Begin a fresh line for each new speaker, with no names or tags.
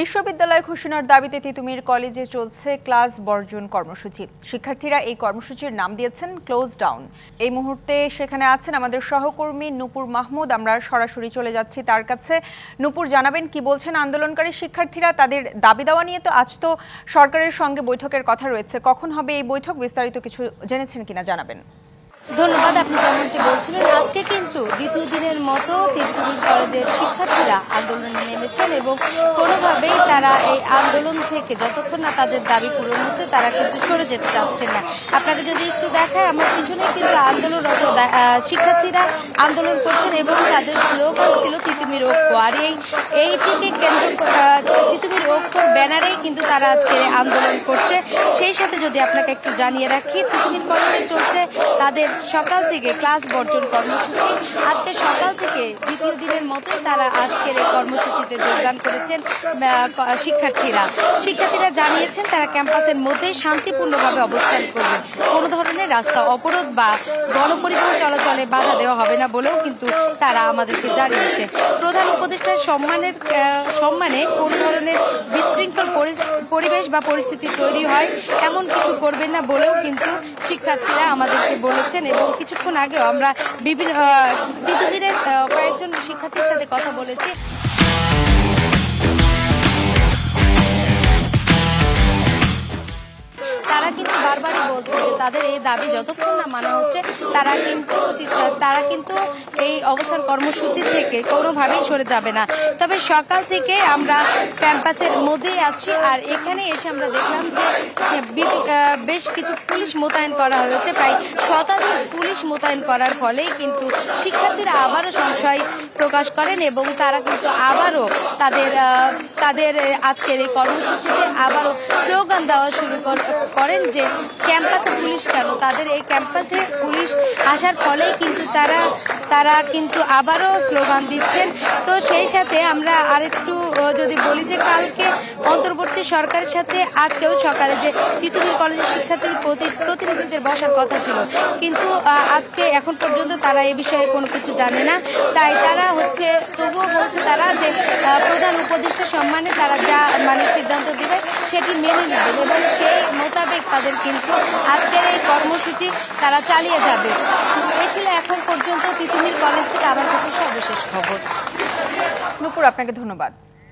বিশ্ববিদ্যালয় ঘোষণার দাবিতে তিতুমির কলেজে চলছে ক্লাস বর্জন কর্মসূচি। শিক্ষার্থীরা এই কর্মসূচির নাম দিয়েছেন ক্লোজ ডাউন এই মুহূর্তে সেখানে আছেন আমাদের সহকর্মী নূপুর মাহমুদ। আমরা সরাসরি চলে যাচ্ছি তার কাছে। নূপুর, জানাবেন কি বলছেন আন্দোলনকারী শিক্ষার্থীরা? তাদের দাবি দেওয়া নিয়ে তো আজ তো সরকারের সঙ্গে বৈঠকের কথা রয়েছে। কখন হবে এই বৈঠক? বিস্তারিত কিছু জেনেছেন কিনা জানাবেন।
ধন্যবাদ, আপনি যেমনটি বলছিলেন। আজকে কিন্তু দ্বিতীয় দিনের মতো তিতুমির কলেজের শিক্ষার্থীরা আন্দোলনে নেমেছেন এবং কোনোভাবেই তারা এই আন্দোলন থেকে যতক্ষণ না তাদের দাবি পূরণ হচ্ছে, তারা কিন্তু সরে যেতে চাচ্ছেন না। আপনাকে যদি একটু দেখায়, আমার পিছনে কিন্তু আন্দোলনরত শিক্ষার্থীরা আন্দোলন করছেন এবং তাদের স্লোগান ছিল তিতুমির ঐক্য। আর এই, এইটিকে কেন্দ্র তিতুমির ঐক্যর ব্যানারেই কিন্তু তারা আজকে আন্দোলন করছে। সেই সাথে যদি আপনাকে একটু জানিয়ে রাখি, তিতুমির কলেজে চলছে তাদের সকাল থেকে ক্লাস বর্জন কর্মসূচি। আজকে সকাল থেকে দ্বিতীয় দিনের মতোই তারা আজকের এই কর্মসূচিতে যোগদান করেছেন শিক্ষার্থীরা। শিক্ষার্থীরা জানিয়েছেন, তারা ক্যাম্পাসের মধ্যে শান্তিপূর্ণভাবে অবস্থান করবে। কোনো ধরনের রাস্তা অবরোধ বা গণপরিবহন চলাচলে বাধা দেওয়া হবে না বলেও কিন্তু তারা আমাদেরকে জানিয়েছে। প্রধান উপদেষ্টার সম্মানের সম্মানে কোনো ধরনের বিশৃঙ্খল পরিবেশ বা পরিস্থিতি তৈরি হয় এমন কিছু করবেন না বলেও কিন্তু শিক্ষার্থীরা আমাদেরকে বলেছেন এবং কিছুক্ষণ আগেও আমরা বিভিন্ন তিতুমিরের কয়েকজন শিক্ষার্থীর সাথে কথা বলেছি। তারা কিন্তু বারবারই বলছে যে তাদের এই দাবি যতক্ষণ না মানা হচ্ছে, তারা কিন্তু তারা কিন্তু এই অবস্থান কর্মসূচি থেকে কোনোভাবেই সরে যাবে না। তবে সকাল থেকে আমরা ক্যাম্পাসের মধ্যেই আছি আর এখানে এসে আমরা দেখলাম যে বেশ কিছু পুলিশ মোতায়েন করা হয়েছে। প্রায় শতাধিক পুলিশ মোতায়েন করার ফলেই কিন্তু শিক্ষার্থীরা আবারও সংশয় প্রকাশ করেন এবং তারা কিন্তু আবারও তাদের তাদের আজকের এই কর্মসূচিতে আবারও স্লোগান দেওয়া শুরু কর- করেন যে ক্যাম্পাসে পুলিশ কেন? তাদের এই ক্যাম্পাসে পুলিশ আসার ফলেই কিন্তু তারা তারা কিন্তু আবারও স্লোগান দিচ্ছেন। তো সেই সাথে আমরা আরেকটু যদি বলি যে কালকে অন্তর্বর্তী সরকারের সাথে, আজকেও সকালে যে তিতুমির কলেজের শিক্ষার্থীদের প্রতি- প্রতিনিধিদের বসার কথা ছিল। কিন্তু আজকে এখন পর্যন্ত তারা এ বিষয়ে কোনো কিছু জানে না। তাই তারা হচ্ছে, তবুও বলছে তারা যে প্রধান উপদেষ্টা সম্মানে তারা যা মানে সিদ্ধান্ত দেবে, সেটি মেনে নেবেন এবং সেই মোতাবেক তাদের কিন্তু আজকের এই কর্মসূচি তারা চালিয়ে যাবে। এ ছিল এখন পর্যন্ত তিতুমির কলেজ থেকে আমার কাছে সর্বশেষ খবর।
নুপুর আপনাকে ধন্যবাদ।